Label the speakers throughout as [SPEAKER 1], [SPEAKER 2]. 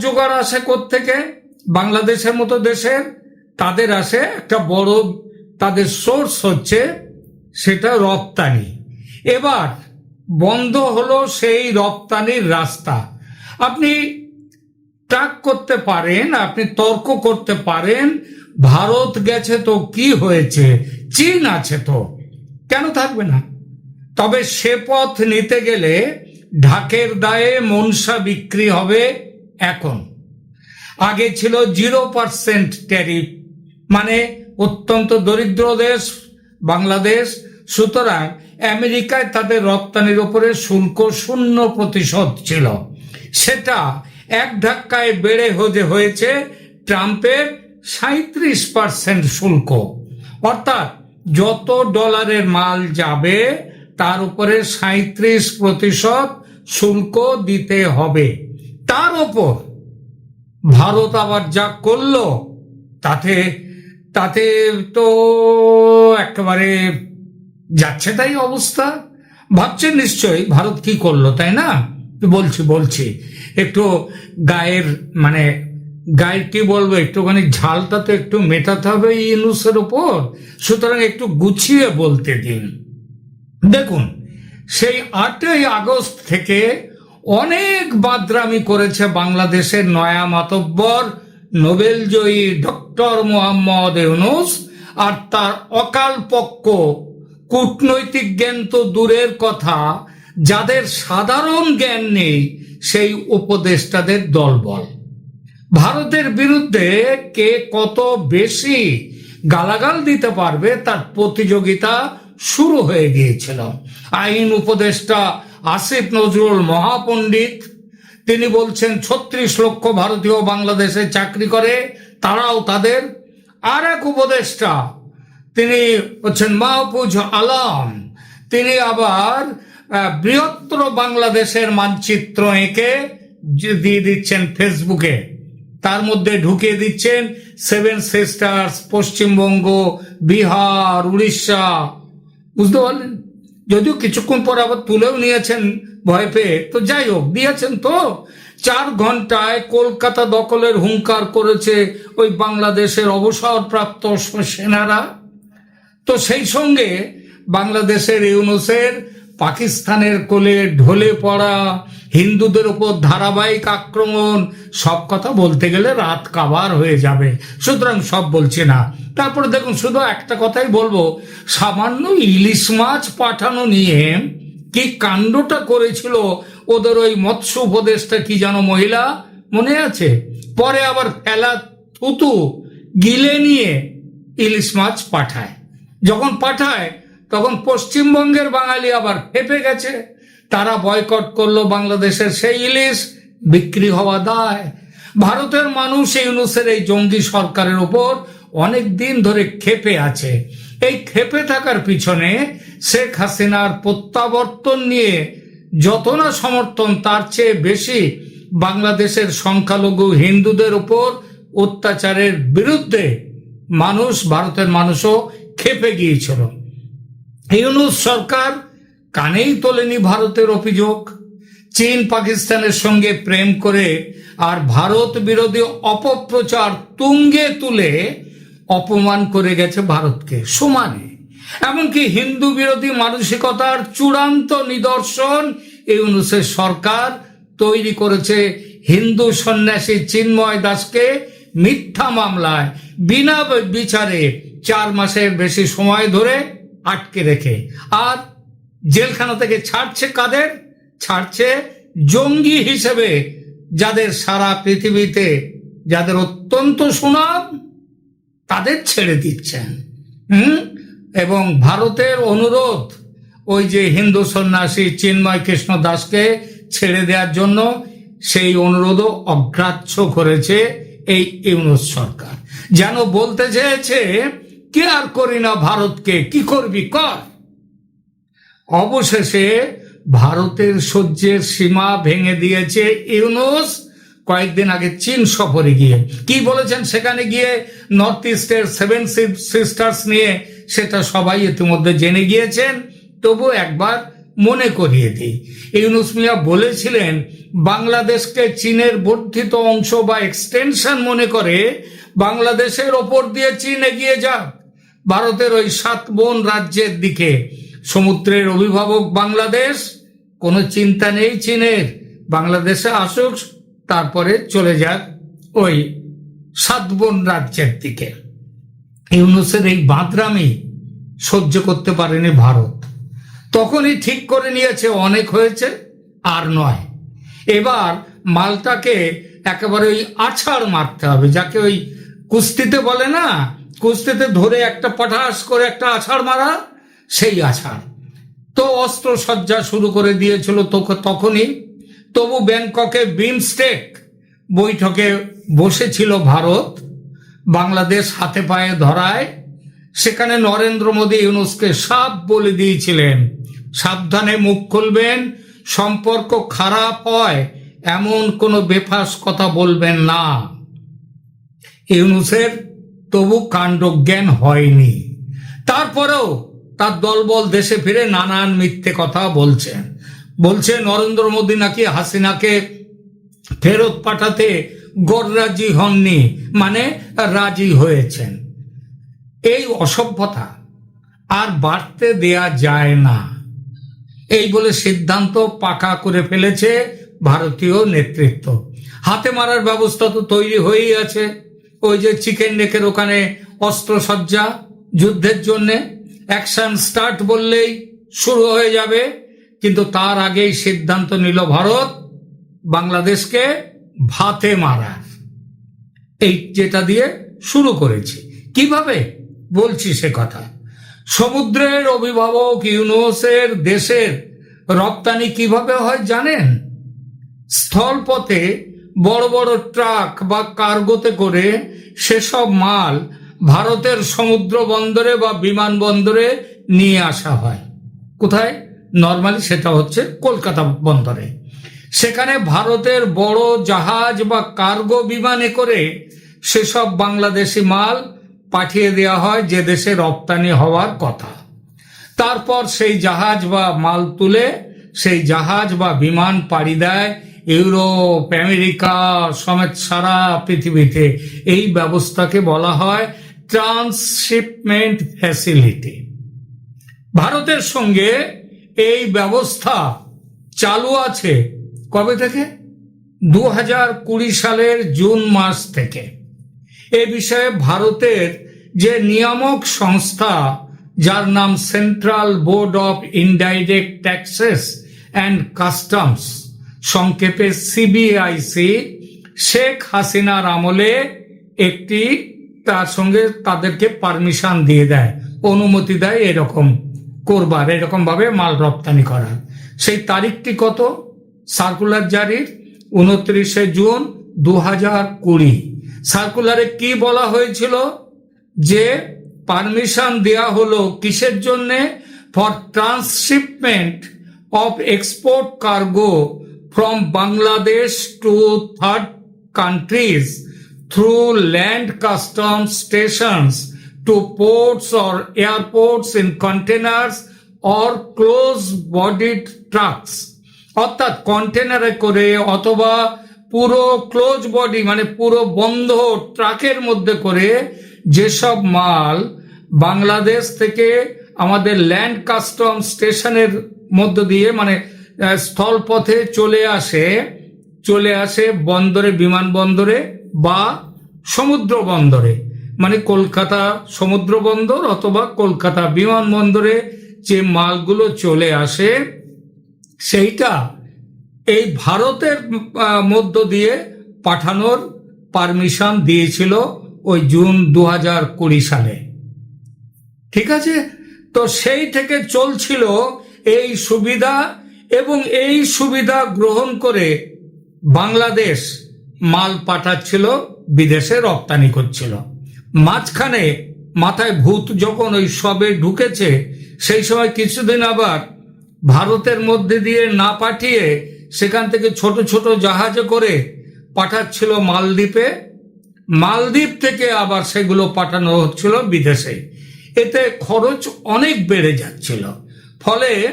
[SPEAKER 1] জোগাড় আসে থেকে বাংলাদেশের মতো দেশের তাদের আসে একটা বড়, তাদের সোর্স হচ্ছে সেটা রপ্তানি। এবার বন্ধ হলো সেই রপ্তানির রাস্তা। আপনি ট্রাক করতে পারেন, আপনি তর্ক করতে পারেন, ভারত গেছে তো কি হয়েছে, চীন আছে তো, কেন থাকবে না? তবে সে পথ নিতে গেলে ঢাকের দায়ে মনসা বিক্রি হবে এখন। আগে ছিল জিরো পার্সেন্ট ট্যারিফ মানে অত্যন্ত দরিদ্র দেশ, বাংলাদেশ। সুতরাং আমেরিকায় তাদের রপ্তানির উপরে শুল্ক শূন্য প্রতিশত ছিল। সেটা এক ধাক্কায় বেড়ে হতে হয়েছে ট্রাম্পের সাঁত্রিশ পার্সেন্ট শুল্ক। অর্থাৎ যত ডলারের মাল যাবে, তার উপরে সাঁত্রিশ প্রতিশত শুল্ক দিতে হবে। তার ওপর ভারত আবার যা করল, তাতে তাতে তো একেবারে যাচ্ছে তাই অবস্থা। ভাবছেন নিশ্চয়ই ভারত কি করল, তাই না? বলছি বলছি। একটু গায়ের মানে গায়ের কি বলব, একটুখানি ঝালটা তো একটু মেটাতে হবে ইনুসের ওপর। সুতরাং একটু গুছিয়ে বলতে দিন। দেখুন, সেই আটই আগস্ট থেকে অনেক বাদরামি করেছে বাংলাদেশের নয়া মাতব্বর, নোবেলজয়ী ডক্টর মোহাম্মদ ইউনুস আর তার অকাল পক্ষ। কূটনৈতিক জ্ঞান তো দূরের কথা, যাদের সাধারণ জ্ঞান নেই, সেই উপদেষ্টাদের দলবল। ভারতের বিরুদ্ধে কে কত বেশি গালাগাল দিতে পারবে তার প্রতিযোগিতা শুরু হয়ে গিয়েছিল। আইন উপদেষ্টা আসিফ নজরুল মহাপণ্ডিত। তিনি বলছেন, ছত্রিশ লক্ষ ভারতীয় বাংলাদেশে চাকরি করে, তারাও তাদের। আর এক উপদেষ্টা, তিনি হচ্ছেন মাহফুজ আলম। তিনি আবার বৃহত্তর বাংলাদেশের মানচিত্র এঁকে দিয়ে দিচ্ছেন ফেসবুকে। তার মধ্যে ঢুকিয়ে দিচ্ছেন, সেভেন সিস্টার্স, পশ্চিমবঙ্গ, বিহার, উড়িষ্যা। বুঝতে পারলেন? যদিও কিছুক্ষণ পর আবার তুলেও নিয়েছেন ভয় পেয়ে। তো যাই হোক, দিয়েছেন তো। চার ঘন্টায় কলকাতা দখলের হুঙ্কার করেছে ওই বাংলাদেশের অবসরপ্রাপ্ত সেনারা। তো সেই সঙ্গে বাংলাদেশের ইউনুসের পাকিস্তানের কোলে ঢলে পড়া হিন্দুদের উপর ধারাবাহিক আক্রমণ, সব কথা বলতে গেলে রাত কাবার হয়ে যাবে। সুতরাং সব বলছি না। তারপরে দেখুন, শুধু একটা কথাই বলব, সামান্য ইলিশ মাছ পাঠানো নিয়ে কি কাণ্ডটা করেছিল ওদের ওই মৎস্য উপদেশটা কি যেন মহিলা, মনে আছে? পরে আবার ফেলা থুতু গিলে নিয়ে ইলিশ মাছ পাঠায়। যখন পাঠায় তখন পশ্চিমবঙ্গের বাঙালি আবার ফেপে গেছে। তারা বয়কট করল বাংলাদেশের সেই ইলিশ, বিক্রি হওয়া দায়। ভারতের মানুষ এই ইউনুসের এই জঙ্গি সরকারের উপর অনেক দিন ধরে ক্ষেপে আছে। এই ক্ষেপে থাকার পিছনে শেখ হাসিনার প্রত্যাবর্তন নিয়ে যত না সমর্থন, তার চেয়ে বেশি বাংলাদেশের সংখ্যালঘু হিন্দুদের উপর অত্যাচারের বিরুদ্ধে মানুষ, ভারতের মানুষও খেপে গিয়েছিল। ইউনুস সরকার কানেই তোলেনি ভারতের অভিযোগ। চীন পাকিস্তানের সঙ্গে প্রেম করে আর ভারত বিরোধী অপপ্রচার তুঙ্গে তুলে অপমান করে গেছে ভারতকে। সমানে। এমনকি হিন্দু বিরোধী মানসিকতার চূড়ান্ত নিদর্শন ইউনুসের সরকার তৈরি করেছে। হিন্দু সন্ন্যাসী চিন্ময় দাসকে মিথ্যা মামলায় বিনা বিচারে চার মাসের বেশি সময় ধরে আটকে রেখে। আর জেলখানা থেকে ছাড়ছে কাদের? ছাড়ছে জঙ্গি হিসেবে যাদের সারা পৃথিবীতে যাদের অত্যন্ত সুনাম, তাদের ছেড়ে দিচ্ছেন। হুম? এবং ভারতের অনুরোধ ওই যে হিন্দু সন্ন্যাসী চিন্ময় কৃষ্ণ দাসকে ছেড়ে দেওয়ার জন্য, সেই অনুরোধও অগ্রাহ্য করেছে এই ইউনুস সরকার। যেন বলতে চেয়েছে কে আর করি না ভারতকে, কি করবি কর? অবশেষে ভারতের সহ্যের সীমা ভেঙে দিয়েছে ইউনুস। কয়েকদিন আগে চীন সফরে গিয়ে। কি বলেছেন সেখানে গিয়ে? নর্থ ইস্টের সেভেন সিস্টার্স নিয়ে সেটা সবাই ইতিমধ্যে জেনে গিয়েছেন। তবু একবার মনে করিয়ে দিই। ইউনুস মিয়া বলেছিলেন, বাংলাদেশকে চীনের বর্ধিত অংশ বা এক্সটেনশন মনে করে বাংলাদেশের ওপর দিয়ে চীন এগিয়ে যাক। ভারতের ওই সাত বোন রাজ্যের দিকে। সমুদ্রের অভিভাবক বাংলাদেশ, কোনো চিন্তা নেই চীনের। বাংলাদেশে আসুক, তারপরে চলে যাক ওই সাত বোন রাজ্যের দিকে। ইউনুসের এই বাঁদরামি সহ্য করতে পারেনি ভারত। তখনই ঠিক করে নিয়েছে, অনেক হয়েছে, আর নয়। এবার মালটাকে একেবারে ওই আছাড় মারতে হবে, যাকে ওই কুস্তিতে বলে না কুস্তিতে ধরে একটা পটাশ করে একটা আছাড় মারা, সেই আছাড়। তো অস্ত্র সজ্জা শুরু করে দিয়েছিল তখ- তখনই। তবু ব্যাংককে বিমস্টেক বৈঠকে বসেছিল ভারত। বাংলাদেশ হাতে পায়ে ধরায়। সেখানে নরেন্দ্র মোদী ইউনুসকে সাপ বলে দিয়েছিলেন। সাবধানে মুখ খুলবেন, সম্পর্ক খারাপ হয়, এমন কোনো বেফাস কথা বলবেন না। ইউনুসের তবু কাণ্ডজ্ঞান হয়নি। তারপরেও তার দলবল দেশে ফিরে নানান মিথ্যে কথা বলছেন। বলছে নরেন্দ্র মোদী নাকি হাসিনাকে ফেরত পাঠাতে গররাজি হননি মানে রাজি হয়েছেন। এই অসভ্যতা আর বাড়তে দেয়া যায় না। এই বলে সিদ্ধান্ত পাকা করে ফেলেছে ভারতীয় নেতৃত্ব। হাতে মারার ব্যবস্থা তো তৈরি হয়েই আছে। ওই যে চিকেন নেকের ওখানে অস্ত্রসজ্জা যুদ্ধের জন্যে অ্যাকশন স্টার্ট বললেই শুরু হয়ে যাবে। কিন্তু তার আগেই সিদ্ধান্ত নিল ভারত বাংলাদেশকে ভাতে মারার। এই যেটা দিয়ে শুরু করেছি। কীভাবে? বলছি সে কথা। সমুদ্রের অভিভাবক ইউনুসের দেশের রপ্তানি কীভাবে হয় জানেন? স্থলপথে বড় বড় ট্রাক বা কার্গোতে করে সেসব মাল ভারতের সমুদ্র বন্দরে বা বিমানবন্দরে নিয়ে আসা হয়। কোথায়? নর্মালি সেটা হচ্ছে কলকাতা বন্দরে। সেখানে ভারতের বড় জাহাজ বা কার্গো বিমানে করে সেসব বাংলাদেশি মাল পাঠিয়ে দেওয়া হয় যে দেশে রপ্তানি হওয়ার কথা। তারপর সেই জাহাজ বা মাল তুলে সেই জাহাজ বা বিমান পাড়ি দেয় ইউরোপ, আমেরিকা, সমেত সারা পৃথিবীতে এই ব্যবস্থাকে বলা হয় ট্রান্সশিপমেন্ট ফ্যাসিলিটি। ভারতের সঙ্গে এই ব্যবস্থা চালু আছে কবে থেকে? দু হাজার কুড়ি সালের জুন মাস থেকে। এ বিষয়ে ভারতের যে নিয়ামক সংস্থা, যার নাম central board of indirect taxes and customs সংক্ষেপে সিবিআইসি শেখ হাসিনার আমলে একটি তার সঙ্গে তাদেরকে পারমিশন দিয়ে দেয়। অনুমতি দেয় এরকম করবার এরকম ভাবে মাল রপ্তানি করার। সেই তারিখটি কত? সার্কুলার জারির উনত্রিশে জুন দু হাজার কুড়ি সার্কুলারে কি বলা হয়েছিল? যে পারমিশন দেয়া হলো কিসের জন্যে? For transshipment of export cargo Bangladesh to third countries through land custom stations to ports or airports in containers or closed bodied trucks অর্থাৎ কন্টেনারে করে অথবা পুরো ক্লোজ বডি মানে পুরো বন্ধ ট্রাকের মধ্যে করে যেসব মাল বাংলাদেশ থেকে আমাদের ল্যান্ড কাস্টম স্টেশনের মধ্য দিয়ে মানে স্থলপথে চলে আসে চলে আসে বন্দরে, বিমানবন্দরে বা সমুদ্র বন্দরে মানে কলকাতা সমুদ্র বন্দর অথবা কলকাতা বিমানবন্দরে যে মালগুলো চলে আসে, সেইটা এই ভারতের মধ্য দিয়ে পাঠানোর পারমিশন দিয়েছিল ওই জুন দু হাজার কুড়ি সালে। ঠিক আছে? তো সেই থেকে চলছিল এই সুবিধা এবং এই সুবিধা গ্রহণ করে বাংলাদেশ মাল পাঠাচ্ছিল, বিদেশে রপ্তানি করছিল। মাঝখানে মাথায় ভূত যখন ওই সবে ঢুকেছে, সেই সময় কিছুদিন আবার ভারতের মধ্যে দিয়ে না পাঠিয়ে সেখান থেকে ছোট ছোট জাহাজে করে পাঠাচ্ছিল মালদ্বীপে। মালদ্বীপ থেকে আবার সেগুলো পাঠানো হচ্ছিল বিদেশে। এতে খরচ অনেক বেড়ে যাচ্ছিল। ফলে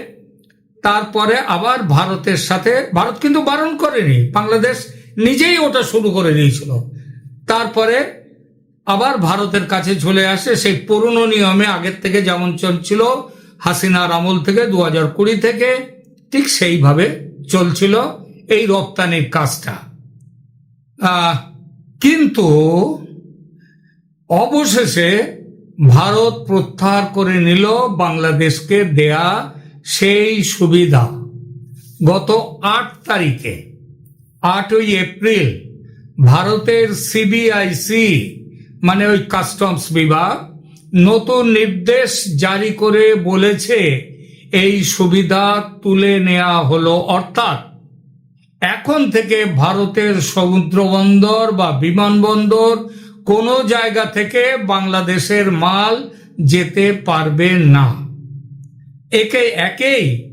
[SPEAKER 1] তারপরে আবার ভারতের সাথে, ভারত কিন্তু বারণ করেনি, বাংলাদেশ নিজেই ওটা শুরু করে দিয়েছিল। তারপরে আবার ভারতের কাছে চলে আসে সেই পুরনো নিয়মে আগের থেকে যেমন চলছিল, হাসিনার আমল থেকে দু হাজার কুড়ি থেকে ঠিক সেইভাবে চলছিল এই রপ্তানির কাজটা। কিন্তু অবশেষে ভারত প্রত্যাহার করে নিল, বাংলাদেশকে দেয়া সেই সুবিধা। গত আট তারিখে, আটই এপ্রিল, ভারতের সিবিআইসি মানে ওই কাস্টমস বিভাগ, নতুন নির্দেশ জারি করে বলেছে এই সুবিধা তুলে নেওয়া হলো। অর্থাৎ, এখন থেকে ভারতের সমুদ্র বন্দর বা বিমানবন্দর কোনো জায়গা থেকে বাংলাদেশের মাল যেতে পারবে না। একে একেই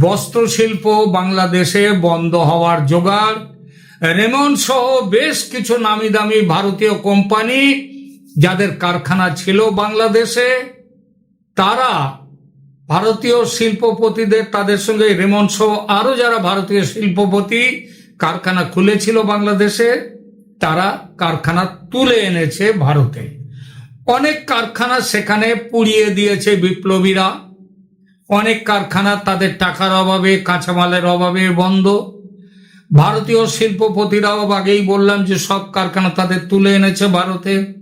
[SPEAKER 1] বস্ত্রশিল্প বাংলাদেশে বন্ধ হওয়ার জোগাড়। রেমন সহ বেশ কিছু নামি দামি ভারতীয় কোম্পানি যাদের কারখানা ছিল বাংলাদেশে, তারা ভারতীয় শিল্পপতিদের, তাদের সঙ্গে রেমন সহ আরও যারা ভারতীয় শিল্পপতি কারখানা খুলেছিল বাংলাদেশে, তারা কারখানা তুলে এনেছে ভারতে। অনেক কারখানা সেখানে পুড়িয়ে দিয়েছে বিপ্লবীরা। অনেক কারখানা তাদের টাকার অভাবে, কাঁচামালের অভাবে বন্ধ। ভারতীয় শিল্পপতিরাও আগেই বললাম যে সব কারখানা তাদের তুলে এনেছে ভারতে।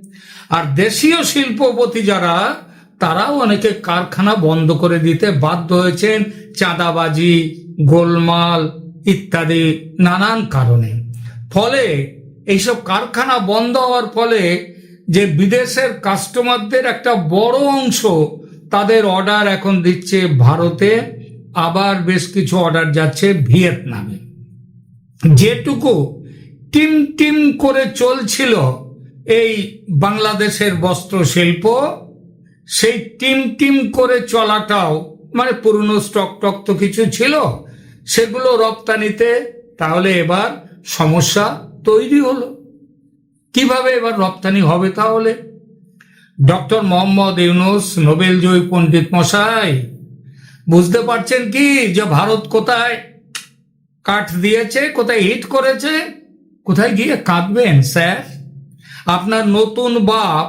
[SPEAKER 1] আর দেশীয় শিল্পপতি যারা, তারাও অনেকে কারখানা বন্ধ করে দিতে বাধ্য হয়েছেন। চাঁদাবাজি, গোলমাল ইত্যাদি নানান কারণে। ফলে এইসব কারখানা বন্ধ হওয়ার ফলে যে বিদেশের কাস্টমারদের একটা বড় অংশ তাদের অর্ডার এখন দিচ্ছে ভারতে, আবার বেশ কিছু অর্ডার যাচ্ছে ভিয়েতনামে। যেটুকু টিম টিম করে চলছিল এই বাংলাদেশের বস্ত্র শিল্প সেই টিম টিম করে চলাটাও মানে পুরনো স্টক টক তো কিছু ছিল, সেগুলো রপ্তানিতে, তাহলে এবার সমস্যা তৈরি হলো। কীভাবে এবার রপ্তানি হবে তাহলে? ডক্টর মোহাম্মদ ইউনুস, নোবেল জয়ী পণ্ডিত মশাই, বুঝতে পারছেন কি যে ভারত কোথায় কাঠ দিয়েছে, কোথায় হিট করেছে, কোথায় গিয়ে কাঁদবেন, স্যার? আপনার নতুন বাপ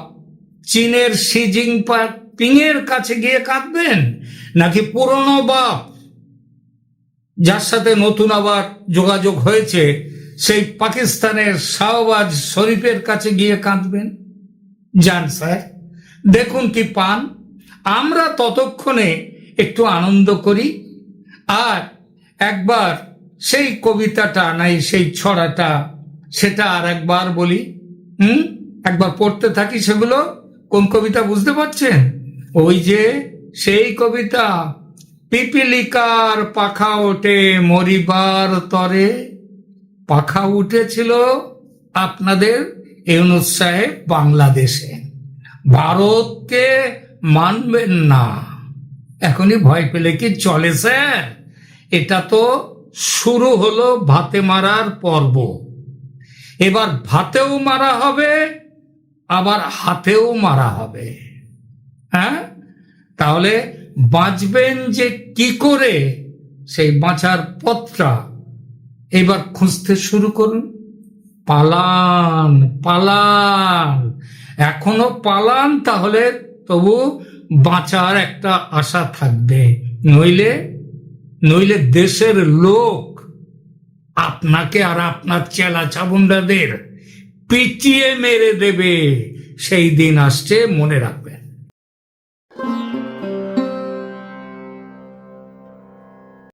[SPEAKER 1] চীনের শি এর কাছে গিয়ে কাঁদবেন, নাকি পুরনো বাপ যার সাথে নতুন আবার যোগাযোগ হয়েছে, সেই পাকিস্তানের শাহবাজ শরীফের কাছে গিয়ে কাঁদবেন? যান, স্যার। দেখুন কি পান। আমরা ততক্ষণে একটু আনন্দ করি আর একবার সেই কবিতাটা নাই সেই ছড়াটা সেটা আর একবার বলি। হুম? একবার পড়তে থাকি সেগুলো। কোন কবিতা বুঝতে পারছেন? ওই যে সেই কবিতা, পিপিলিকার পাখা ওঠে মরিবার তরে। পাখা উঠেছিল আপনাদের ইউনুস সাহেব বাংলাদেশে। ভারতকে মানবেন না। এখনই ভয় পেলে কি চলে, স্যার? এটা তো শুরু হলো ভাতে মারার পর্ব। এবার ভাতেও মারা হবে, আবার হাতেও মারা হবে। হ্যাঁ? তাহলে বাঁচবেন যে কি করে, সেই বাঁচার পথটা এবার খুঁজতে শুরু করুন। পালান পালান। এখনও পালান তাহলে তবু বাঁচার একটা আশা থাকবে। নইলে নইলে দেশের লোক আপনাকে আর আপনার চেলা চাবুন্ডাদের পিটিয়ে মেরে দেবে। সেই দিন আসছে মনে রাখ